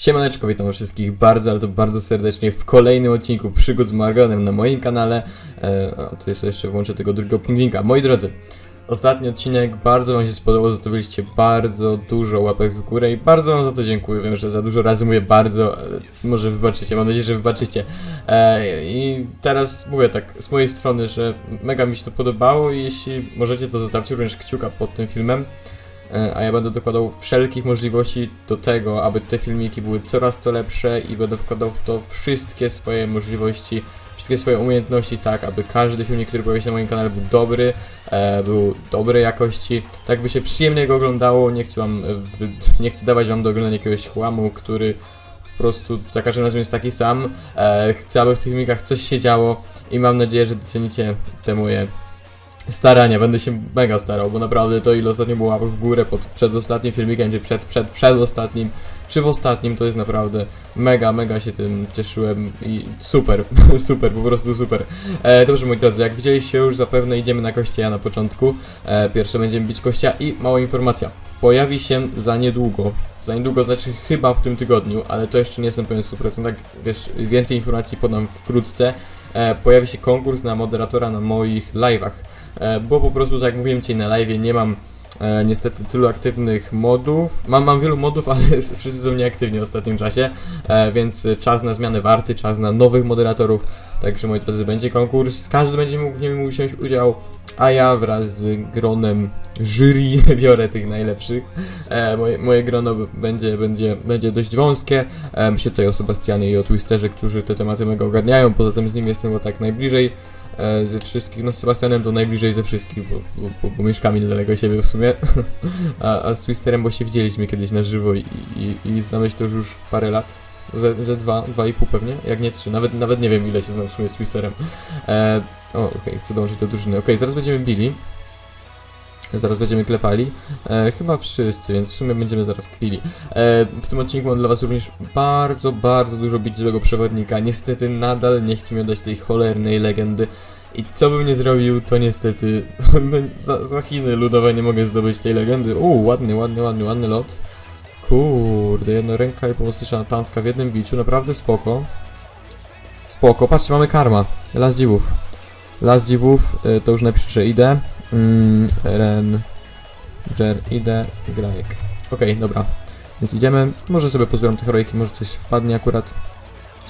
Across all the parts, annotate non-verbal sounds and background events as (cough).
Siemaneczko, witam wszystkich bardzo, ale to bardzo serdecznie w kolejnym odcinku Przygód z Margonem na moim kanale. E, o, tutaj sobie jeszcze włączę tego drugiego pingwinka. Moi drodzy, ostatni odcinek bardzo Wam się spodobał, zostawiliście bardzo dużo łapek w górę i bardzo Wam za to dziękuję. Wiem, że za dużo razy mówię bardzo, ale może wybaczycie, mam nadzieję, że wybaczycie. E, I teraz mówię tak z mojej strony, że mega mi się to podobało i jeśli możecie, to zostawcie również kciuka pod tym filmem. E, a ja będę dokładał wszelkich możliwości do tego, aby te filmiki były coraz to lepsze i będę wkładał w to wszystkie swoje możliwości, wszystkie swoje umiejętności, tak aby każdy filmik, który pojawi się na moim kanale był dobry, e, był dobrej jakości, tak by się przyjemnie go oglądało, nie chcę wam, e, nie chcę dawać wam do oglądania jakiegoś chłamu, który po prostu za każdym razem jest taki sam, e, chcę, aby w tych filmikach coś się działo i mam nadzieję, że docenicie te moje starania, będę się mega starał, bo naprawdę to ile ostatnio było w górę pod przedostatnim filmikiem, czy przed, przed, przedostatnim, czy w ostatnim, to jest naprawdę mega, mega się tym cieszyłem i super, (laughs) super, po prostu super. E, dobrze moi drodzy, jak widzieliście już zapewne idziemy na kościa na początku, e, pierwsze będziemy bić kościa i mała informacja. Pojawi się za niedługo, za niedługo znaczy chyba w tym tygodniu, ale to jeszcze nie jestem pewien 100%, tak wiesz, więcej informacji podam wkrótce. E, pojawi się konkurs na moderatora na moich live'ach. E, bo po prostu, tak jak mówiłem Ci na live, nie mam e, niestety tylu aktywnych modów. Mam, mam wielu modów, (laughs) ale wszyscy są nieaktywni w ostatnim czasie, e, więc czas na zmianę warty, czas na nowych moderatorów. Także moi drodzy, będzie konkurs, każdy będzie mógł w nim wziąć udział, a ja wraz z gronem jury (laughs) biorę tych najlepszych. E, moje, moje grono będzie, będzie, będzie dość wąskie. E, myślę tutaj o Sebastianie i o Twisterze, którzy te tematy mega ogarniają, poza tym z nim jestem chyba tak najbliżej ze wszystkich. No z Sebastianem to najbliżej ze wszystkich, bo, bo, bo, bo mieszkamy niedaleko siebie w sumie. (laughs) a, a z Twisterem, bo się widzieliśmy kiedyś na żywo i, i, i znamy się to już parę lat. Ze, ze dwa, dwa i pół pewnie, jak nie trzy, nawet, nawet nie wiem ile się znam w sumie z Twisterem. E, o, okej, chcę dążyć do drużyny. Okej, zaraz będziemy bili. Zaraz będziemy klepali. E, chyba wszyscy, więc w sumie będziemy zaraz kpili. E, w tym odcinku mam dla Was również bardzo, bardzo dużo bić złego przewodnika. Niestety nadal nie chce mi oddać tej cholernej legendy. I co bym nie zrobił, to niestety (laughs) no, za, za Chiny ludowe nie mogę zdobyć tej legendy. Uuu, ładny, ładny, ładny, ładny lot. Kurde, jedna ręka i pomocnicza tanska w jednym biciu, naprawdę spoko. Spoko, patrzcie, mamy karma. Las dziwów. Las dziwów, y, to już napiszę, że idę. Mm, Ren, Jer, idę, Grajek. Okej, dobra. Więc idziemy. Może sobie pozbieram te heroiki, może coś wpadnie akurat.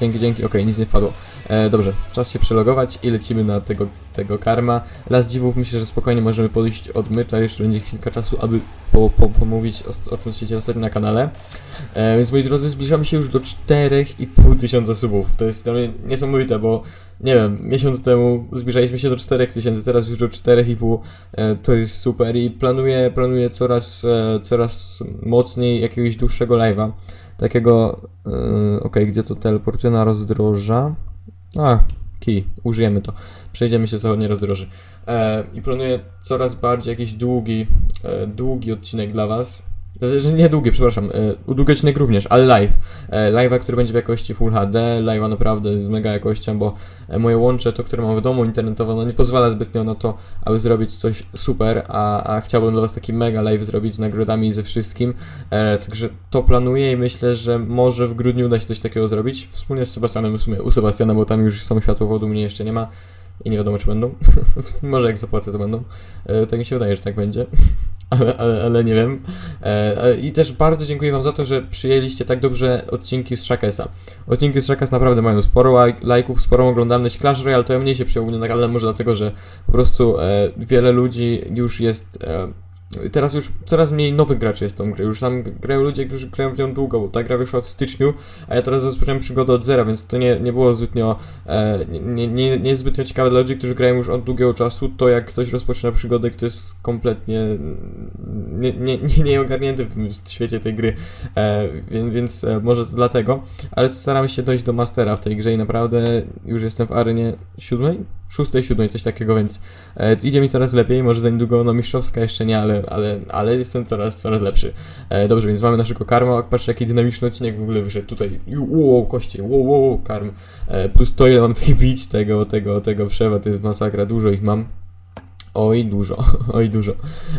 Dzięki, dzięki. Okej, nic nie wpadło. E, dobrze, czas się przelogować i lecimy na tego, tego karma. Las dziwów myślę, że spokojnie możemy podejść od myta. Jeszcze będzie chwilka czasu, aby po, po, pomówić o, o tym, co się dzieje ostatnio na kanale. E, więc moi drodzy, zbliżamy się już do 4,5 tysiąca subów. To jest dla mnie niesamowite, bo nie wiem, miesiąc temu zbliżaliśmy się do 4000, teraz już do 4,5. E, to jest super i planuję, planuję coraz, e, coraz mocniej jakiegoś dłuższego live'a. Takiego, e, okej, gdzie to teleportuje na rozdroża? A, key, użyjemy to. Przejdziemy się zachodnie rozdroży. E, I planuję coraz bardziej jakiś długi, e, długi odcinek dla Was. Znaczy, nie długi, przepraszam, e, długi również, ale live. E, live'a, który będzie w jakości Full HD, live'a naprawdę z mega jakością, bo e, moje łącze, to które mam w domu internetowe, no nie pozwala zbytnio na to, aby zrobić coś super, a, a chciałbym dla Was taki mega live zrobić z nagrodami i ze wszystkim. E, także to planuję i myślę, że może w grudniu uda się coś takiego zrobić. Wspólnie z Sebastianem, w sumie u Sebastiana, bo tam już są światłowodu, mnie jeszcze nie ma. I nie wiadomo, czy będą. (laughs) może jak zapłacę, to będą. E, tak mi się wydaje, że tak będzie. (laughs) ale, ale, ale nie wiem. E, e, I też bardzo dziękuję Wam za to, że przyjęliście tak dobrze odcinki z Shakesa. Odcinki z Shakas naprawdę mają sporo laj- lajków, sporą oglądalność. Clash Royale to ja mniej się przyjął na może dlatego, że po prostu e, wiele ludzi już jest... Teraz już coraz mniej nowych graczy jest tą grę. Już tam grają ludzie, którzy grają w nią długo, bo ta gra wyszła w styczniu, a ja teraz rozpocząłem przygodę od zera, więc to nie, nie było zbytnio. E, nie, nie, nie jest zbytnio ciekawe dla ludzi, którzy grają już od długiego czasu. To jak ktoś rozpoczyna przygodę, kto jest kompletnie nie, nie, nie, nie ogarnięty w tym świecie tej gry, e, więc, więc e, może to dlatego. Ale staram się dojść do mastera w tej grze i naprawdę już jestem w arenie siódmej? Szóstej, siódmej, coś takiego, więc e, idzie mi coraz lepiej. Może za niedługo, no mistrzowska jeszcze nie, ale, ale, ale jestem coraz, coraz lepszy. E, dobrze, więc mamy naszego karma. Patrzcie, jaki dynamiczny odcinek w ogóle wyszedł tutaj. Wow, koście, wow, wow, karm. E, plus to, ile mam tych (laughs) bić tego, tego, tego przewa, to jest masakra. Dużo ich mam. Oj, dużo, (laughs) oj, dużo.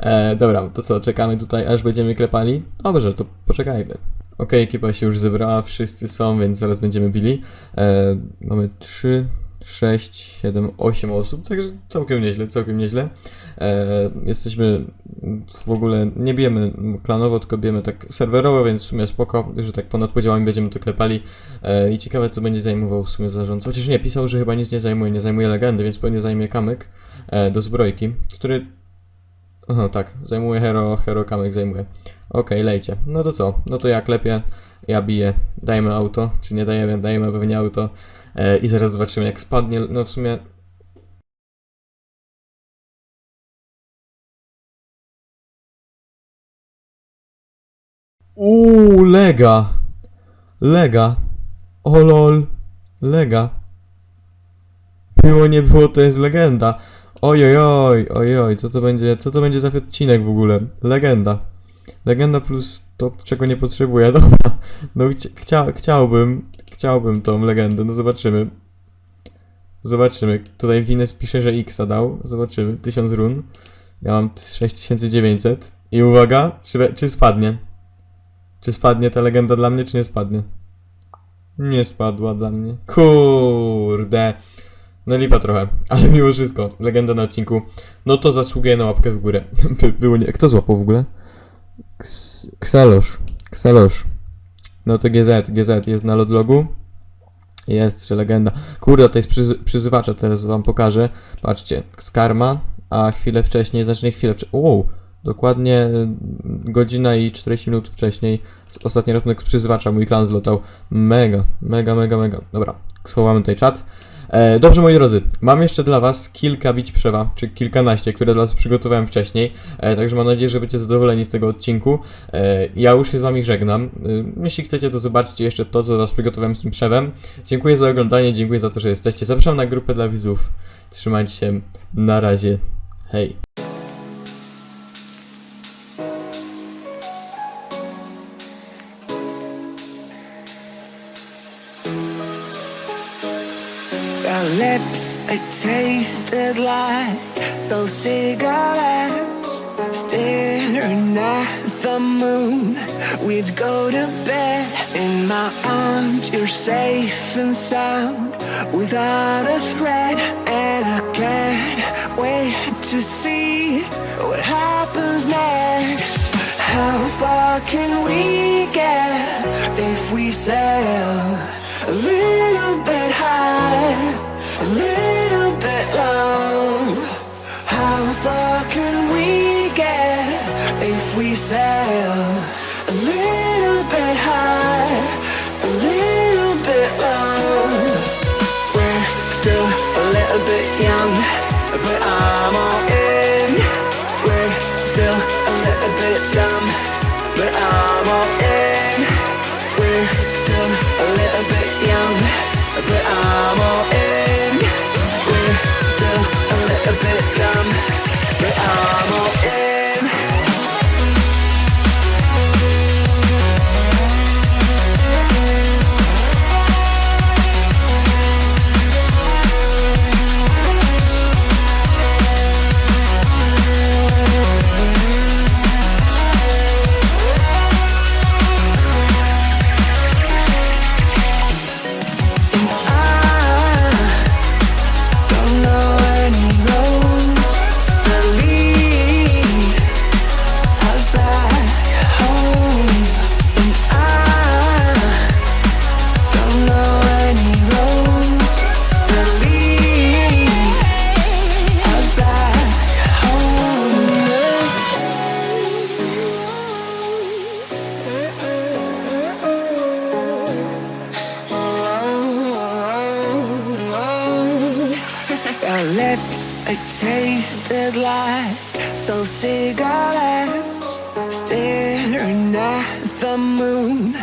E, dobra, to co, czekamy tutaj, aż będziemy klepali? Dobrze, to poczekajmy. Okej, ekipa się już zebrała, wszyscy są, więc zaraz będziemy bili. E, mamy 3, 6, 7, 8 osób, także całkiem nieźle, całkiem nieźle. E, jesteśmy w ogóle, nie bijemy klanowo, tylko bijemy tak serwerowo, więc w sumie spoko, że tak ponad podziałami będziemy to klepali. E, I ciekawe, co będzie zajmował w sumie zarząd. Chociaż nie, pisał, że chyba nic nie zajmuje, nie zajmuje legendy, więc pewnie zajmie kamyk e, do zbrojki, który... Aha, tak, zajmuje hero, hero kamyk zajmuje. Okej, lejcie. No to co? No to ja klepię, ja biję, dajmy auto, czy nie dajemy, dajemy pewnie auto i zaraz zobaczymy jak spadnie, no w sumie... Uuu, lega! Lega! O lol! Lega! Było nie było, to jest legenda. Ojojoj, ojoj, co to będzie, co to będzie za odcinek w ogóle? Legenda. Legenda plus to, czego nie potrzebuję. Dobra, (laughs) no chci chcia chciałbym, chciałbym tą legendę, no zobaczymy. Zobaczymy. Tutaj Wines pisze, że X dał. Zobaczymy. 1000 run. Ja mam 6900. I uwaga, czy, czy spadnie? Czy spadnie ta legenda dla mnie, czy nie spadnie? Nie spadła dla mnie. Kurde. No lipa trochę, (laughs) ale mimo wszystko. Legenda na odcinku. No to zasługuje na łapkę w górę. (laughs) By, było nie... Kto złapał w ogóle? Ks- Ksalosz. Ksalosz. No to GZ. GZ jest na lodlogu. Jest, że legenda. Kurde, to jest przyzy- przyzywacza, teraz wam pokażę. Patrzcie, Skarma, a chwilę wcześniej, znaczy nie chwilę wcześniej, wow, dokładnie y, godzina i 40 minut wcześniej ostatni ratunek przyzywacza, mój klan zlotał. Mega, mega, mega, mega. Dobra, schowamy tutaj czat. E, dobrze, moi drodzy, mam jeszcze dla was kilka bić przewa, czy kilkanaście, które dla was przygotowałem wcześniej, e, także mam nadzieję, że będziecie zadowoleni z tego odcinku. E, ja już się z wami żegnam. Jeśli chcecie, to zobaczcie jeszcze to, co dla was przygotowałem z tym przewem. Dziękuję za oglądanie, dziękuję za to, że jesteście. Zapraszam na grupę dla widzów. Trzymajcie się, na razie, hej. Lips, tasted like those cigarettes. Staring at the moon, we'd go to bed in my arms. You're safe and sound without a threat, and I can't wait to see what happens next. How far can we get if we sail a little bit high, a little bit low? How far can we get if we sail they tasted like those cigarettes. Staring at the moon,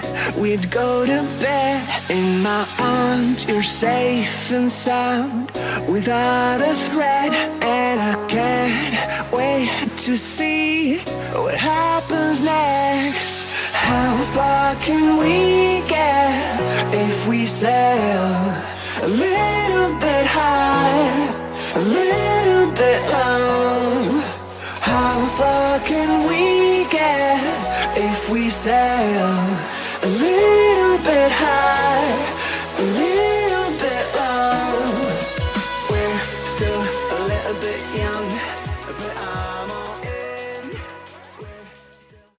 we'd go to bed in my arms. You're safe and sound without a threat, and I can't wait to see what happens next. How far can we get if we sail a little bit high, a little bit low? How far can we get if we sail